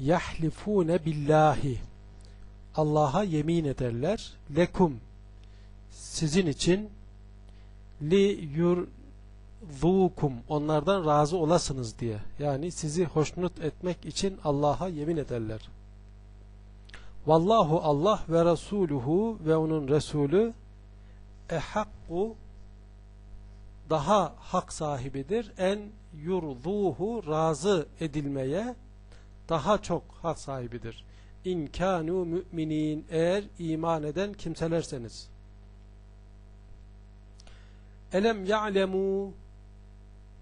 yahlifune billahi. Allah'a yemin ederler. Lekum sizin için. Li yurzukum onlardan razı olasınız diye. Yani sizi hoşnut etmek için Allah'a yemin ederler. Vallahu Allah ve Resuluhu ve onun Resulü ehakku daha hak sahibidir. En yurduhu razı edilmeye daha çok hak sahibidir. İn kanu müminin eğer iman eden kimselerseniz. Elem ya'lemu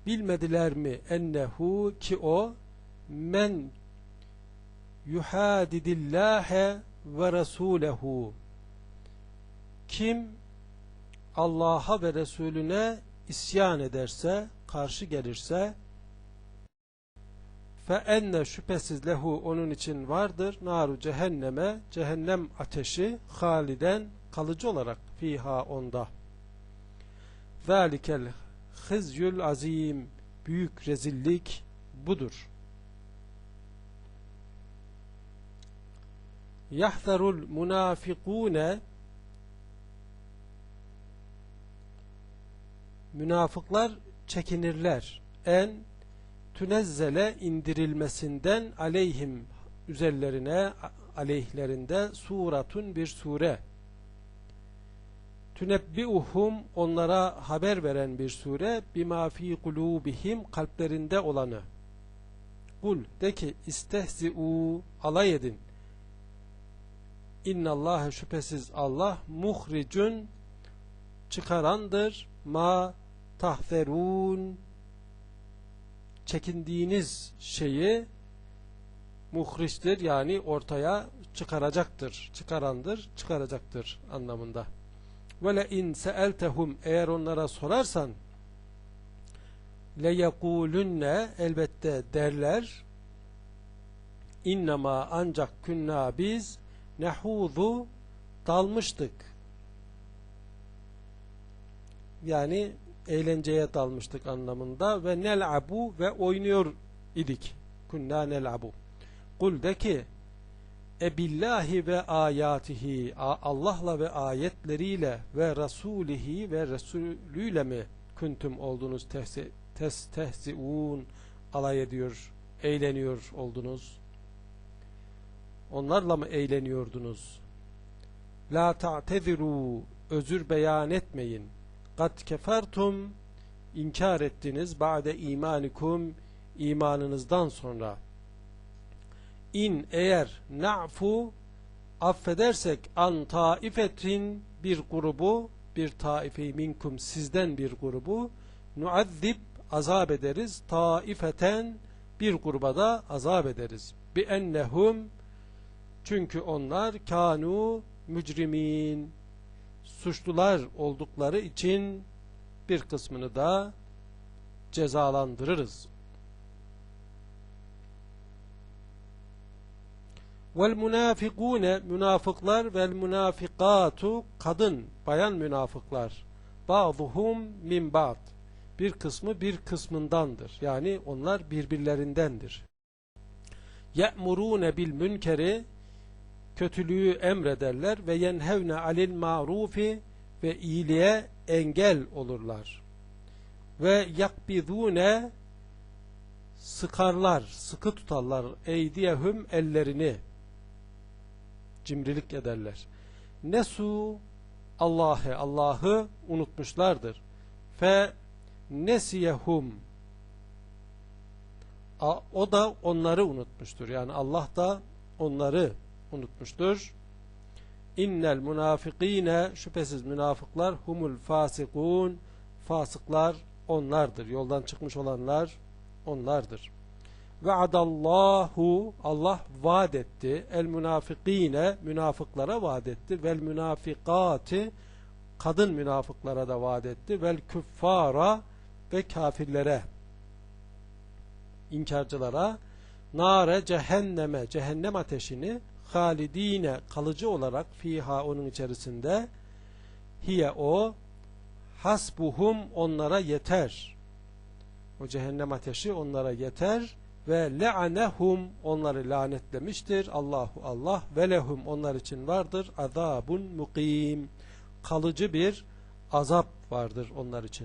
bilmediler mi ennehu ki o men yuhadidillâhe ve resûlehu kim Allah'a ve Resulüne isyan ederse, karşı gelirse fe enne şüphesiz lehu onun için vardır. Naru cehenneme cehennem ateşi haliden kalıcı olarak fiha onda. Zalikel hızyül azim. Büyük rezillik budur. Yahzarul munafikune münafıklar çekinirler. En tünezzele indirilmesinden aleyhim üzerlerine aleyhlerinde suratun bir sure. Tünebbiuhum onlara haber veren bir sure bima fi kulubihim kalplerinde olanı. Kul de ki istehzi'u alay edin. İnnallâhe şüphesiz Allah muhricun çıkarandır. Ma tahferun çekindiğiniz şeyi muhriçtir yani ortaya çıkaracaktır, çıkarandır, çıkaracaktır anlamında. Ve le in seeltehum eğer onlara sorarsan le yekulunne elbette derler innema ancak künna biz nehuzu dalmıştık. Yani eğlenceye dalmıştık anlamında ve nel'abu ve oynuyor idik. Kunna nel'abu. Kul de ki e billahi ve ayatihi Allah'la ve ayetleriyle ve rasulihi ve resulüyle mi kuntum oldunuz tehsi, tes, tehziun alay ediyor, eğleniyor oldunuz? Onlarla mı eğleniyordunuz? La ta'teziru özür beyan etmeyin. Kat kefertum inkar ettiniz ba'de imanikum imanınızdan sonra. İn eğer na'fu affedersek an taifetin bir grubu bir taife minkum sizden bir grubu nuazzib azap ederiz taifeten bir gruba da azap ederiz bi ennehum çünkü onlar kanu mücrimin suçlular oldukları için bir kısmını da cezalandırırız. Vel münafikune münafıklar vel münafikatu kadın bayan münafıklar bazıhum min ba'd bir kısmı bir kısmındandır. Yani onlar birbirlerindendir. Ye'murune bil münkeri kötülüğü emrederler ve yenhevne alil marufi ve iyiliğe engel olurlar. Ve yakbidune sıkarlar, sıkı tutarlar eydiyehum ellerini cimrilik ederler. Nesu Allah'ı Allah'ı unutmuşlardır. Fe nesiyehum o da onları unutmuştur. Yani Allah da onları unutmuştur. İnnel münafikine şüphesiz münafıklar humul fasikun fasıklar onlardır. Yoldan çıkmış olanlar onlardır. Ve adallahu Allah vaad etti. El münafikine münafıklara vaad etti. Vel münafikati kadın münafıklara da vaad etti. Vel küffara ve kafirlere inkarcılara nare cehenneme cehennem ateşini halidine kalıcı olarak fiha onun içerisinde hiye o hasbuhum onlara yeter. O cehennem ateşi onlara yeter ve le'anehum onları lanetlemiştir. Allahu Allah ve lehum onlar için vardır azabun mukim kalıcı bir azap vardır onlar için.